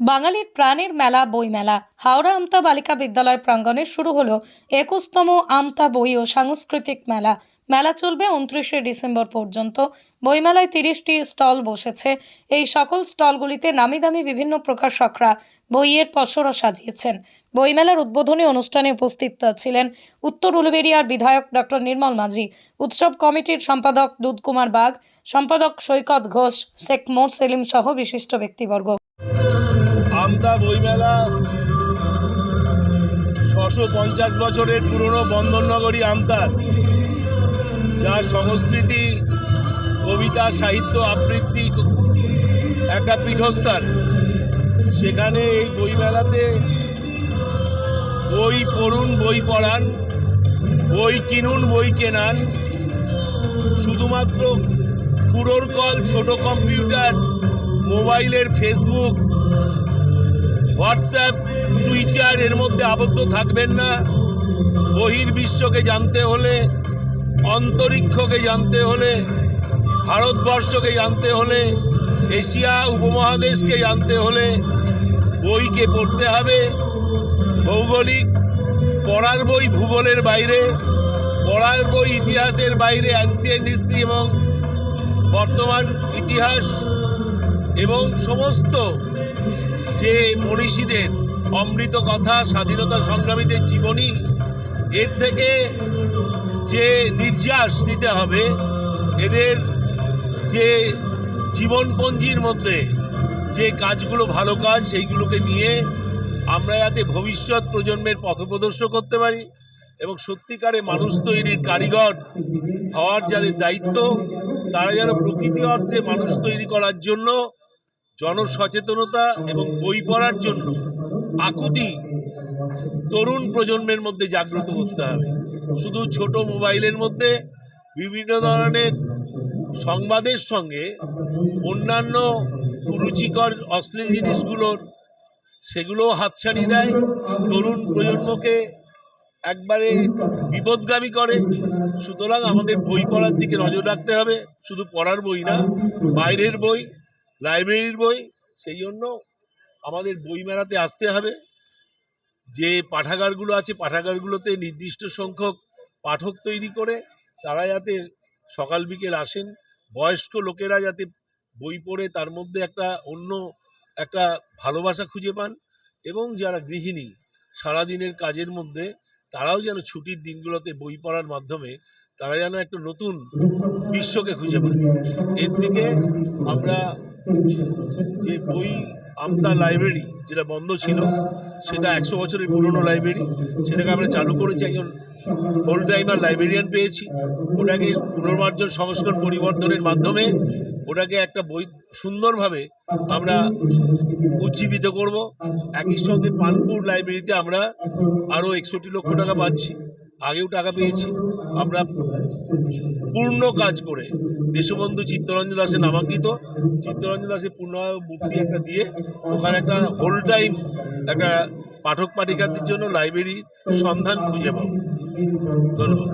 বাঙালির প্রাণের মেলা, বইমেলা। হাওড়া আমতা বালিকা বিদ্যালয় প্রাঙ্গণে শুরু হলো একুশতম আমতা বই ও সাংস্কৃতিক মেলা। মেলা চলবে উনত্রিশে ডিসেম্বর পর্যন্ত। বইমেলায় তিরিশটি স্টল বসেছে। এই সকল স্টলগুলিতে নামি দামি বিভিন্ন প্রকাশকরা বইয়ের পসরা সাজিয়েছেন। বইমেলার উদ্বোধনী অনুষ্ঠানে উপস্থিত ছিলেন উত্তর উলুবেড়িয়ার বিধায়ক ডক্টর নির্মল মাঝি, উৎসব কমিটির সম্পাদক দুধকুমার বাগ, সম্পাদক সৈকত ঘোষ, শেখ মোর সেলিম সহ বিশিষ্ট ব্যক্তিবর্গ। বইমেলা। ছশো পঞ্চাশ বছরের পুরনো বন্দরনগরী আমতার যার সংস্কৃতি, কবিতা, সাহিত্য আবৃত্তি একটা পীঠস্থান। সেখানে এই বইমেলাতে বই পড়ুন, বই পড়ান, বই কিনুন, বই কেনান। শুধুমাত্র খুঁড়োর কল, ছোট কম্পিউটার, মোবাইলের ফেসবুক হোয়াটসঅ্যাপ টুইটার এর মধ্যে আবদ্ধ থাকবেন না। বহির্বিশ্বকে জানতে হলে, অন্তরিক্ষকে জানতে হলে, ভারতবর্ষকে জানতে হলে, এশিয়া উপমহাদেশকে জানতে হলে বইকে পড়তে হবে। ভৌগোলিক, পড়ার বই ভূগোলের বাইরে, পড়ার বই ইতিহাসের বাইরে অ্যান্সিয়েন্ট হিস্ট্রি এবং বর্তমান ইতিহাস এবং সমস্ত যে মনীষীদের অমৃত কথা স্বাধীনতা সংগ্রামীদের জীবনী, এর থেকে যে নির্যাস নিতে হবে, এদের যে জীবনপঞ্জির মধ্যে যে কাজগুলো ভালো কাজ, সেইগুলোকে নিয়ে আমরা যাতে ভবিষ্যৎ প্রজন্মের পথপ্রদর্শক করতে পারি এবং সত্যিকারে মানুষ তৈরির কারিগর হওয়ার যাদের দায়িত্ব, তারা যেন প্রকৃতি অর্থে মানুষ তৈরি করার জন্য জনসচেতনতা এবং বই পড়ার জন্য আকুতি তরুণ প্রজন্মের মধ্যে জাগ্রত করতে হবে। শুধু ছোট মোবাইলের মধ্যে বিভিন্ন ধরনের সংবাদের সঙ্গে অন্যান্য রুচিকর, অশ্লীল জিনিসগুলোর, সেগুলোও হাতছানি দেয়। তরুণ প্রজন্মকে একবারে বিপদগামী করে। সুতরাং আমাদের বই পড়ার দিকে নজর রাখতে হবে। শুধু পড়ার বই না, বাইরের বই লাইব্রেরির বই, সেই জন্য আমাদের বই মেলাতে আসতে হবে। যে পাঠাগারগুলো আছে, পাঠাগারগুলোতে নির্দিষ্ট সংখ্যক পাঠক তৈরি করে, তারা যাতে সকাল বিকেল আসেন, বয়স্ক লোকেরা যাতে বই পড়ে, তার মধ্যে একটা অন্য একটা ভালোবাসা খুঁজে পান এবং যারা গৃহিণী, সারাদিনের কাজের মধ্যে, তারাও যেন ছুটির দিনগুলোতে বই পড়ার মাধ্যমে, তারা যেন একটা নতুন বিশ্বকে খুঁজে পান। এর দিকে আমরা যে বই আমতা লাইব্রেরি যেটা বন্ধ ছিল, সেটা একশো বছরের পুরনো লাইব্রেরি সেটাকে আমরা চালু করেছি। একজন ফুল টাইমার লাইব্রেরিয়ান পেয়েছি। ওটাকে পুনর্বার্জন সংস্করণ পরিবর্তনের মাধ্যমে ওটাকে একটা বই সুন্দরভাবে আমরা উজ্জীবিত করব। একই সঙ্গে পানপুর লাইব্রেরিতে আমরা আরও একষট্টি লক্ষ টাকা পাচ্ছি। আগেও টাকা পেয়েছি। আমরা পূর্ণ কাজ করে দেশবন্ধু চিত্তরঞ্জন দাসের নামাঙ্কিত, চিত্তরঞ্জন দাসের পূর্ণ মূর্তি একটা দিয়ে ওখানে একটা হোল টাইম একটা পাঠক পাঠিকাদের জন্য লাইব্রেরির সন্ধান খুঁজে পাবো। ধন্যবাদ।